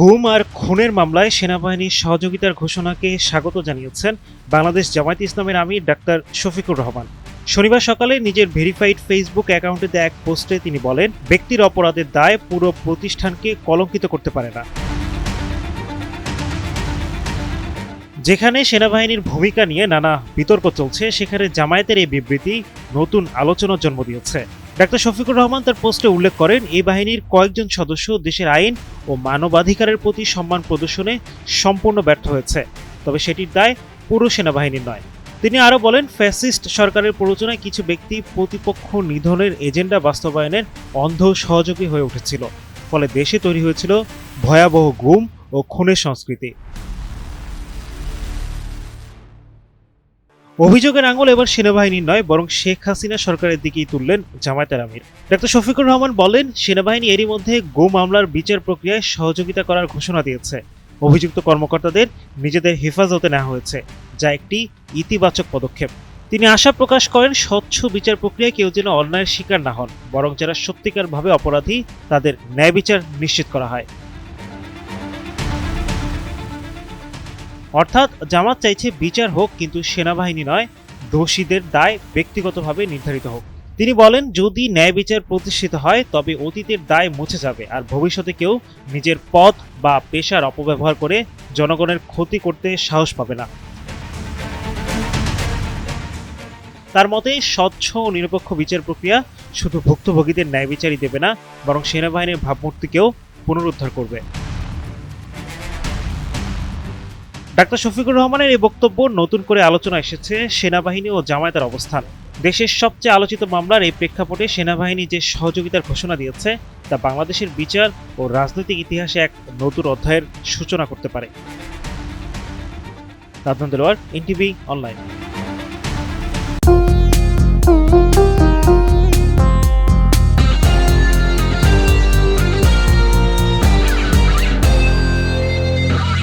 গুম আর খুনের মামলায় সেনাবাহিনীর সহযোগিতার ঘোষণাকে স্বাগত জানিয়েছেন বাংলাদেশ জামায়াত ইসলামের আমির ডাক্তার শফিকুর রহমান। শনিবার সকালে নিজের ভেরিফাইড ফেসবুক অ্যাকাউন্টে দেয়া এক পোস্টে তিনি বলেন, ব্যক্তির অপরাধের দায় পুরো প্রতিষ্ঠানকে কলঙ্কিত করতে পারে না। যেখানে সেনাবাহিনীর ভূমিকা নিয়ে নানা বিতর্ক চলছে, সেখানে জামায়াতের এই বিবৃতি নতুন আলোচনার জন্ম দিয়েছে। ডাক্তার শফিকুর রহমান তার পোস্টে উল্লেখ করেন, এই বাহিনীর কয়েকজন সদস্য দেশের আইন ও মানবাধিকারের প্রতি সম্মান প্রদর্শনে সম্পূর্ণ ব্যর্থ হয়েছে। তবে সেটির দায় পুরো সেনাবাহিনীর নয়। তিনি আরও বলেন, ফ্যাসিস্ট সরকারের প্ররোচনায় কিছু ব্যক্তি প্রতিপক্ষ নিধনের এজেন্ডা বাস্তবায়নের অন্ধ সহযোগী হয়ে উঠেছিল। ফলে দেশে তৈরি হয়েছিল ভয়াবহ গুম ও খুনের সংস্কৃতি। অভিযোগের আঙুল এবার সেনাবাহিনীর নয়, বরং শেখ হাসিনা সরকারের দিকেই তুললেন জামায়াতের আমির ডাক্তার শফিকুর রহমান বলেন, সেনাবাহিনী এরই মধ্যে গো মামলার বিচার প্রক্রিয়ায় সহযোগিতা করার ঘোষণা দিয়েছে। অভিযুক্ত কর্মকর্তাদের নিজেদের হেফাজতে নেওয়া হয়েছে, যা একটি ইতিবাচক পদক্ষেপ। তিনি আশা প্রকাশ করেন, স্বচ্ছ বিচার প্রক্রিয়ায় কেউ যেন অন্যায়ের শিকার না হন, বরং যারা সত্যিকারভাবে অপরাধী, তাদের ন্যায় বিচার নিশ্চিত করা হয়। অর্থাৎ জামাত চাইছে বিচার হোক, কিন্তু সেনাবাহিনী নয়, দোষীদের দায় ব্যক্তিগতভাবে নির্ধারিত হোক। তিনি বলেন, যদি ন্যায় বিচার প্রতিষ্ঠিত হয়, তবে অতীতের দায় মুছে যাবে, আর ভবিষ্যতে কেউ নিজের পদ বা পেশার অপব্যবহার করে জনগণের ক্ষতি করতে সাহস পাবে না। তার মতে, স্বচ্ছ ও নিরপেক্ষ বিচার প্রক্রিয়া শুধু ভুক্তভোগীদের ন্যায় বিচারই দেবে না, বরং সেনাবাহিনীর ভাবমূর্তিকেও পুনরুদ্ধার করবে। ডাক্তার শফিকুর রহমানের এই বক্তব্য নতুন করে আলোচনা এসেছে সেনাবাহিনী ও জামায়াতের অবস্থান। দেশের সবচেয়ে আলোচিত মামলার এই প্রেক্ষাপটে সেনাবাহিনী যে সহযোগিতার ঘোষণা দিয়েছে, তা বাংলাদেশের বিচার ও রাজনৈতিক ইতিহাসে এক নতুন অধ্যায়ের সূচনা করতে পারে। তাদন দেলোয়ার, এনটিভি অনলাইন।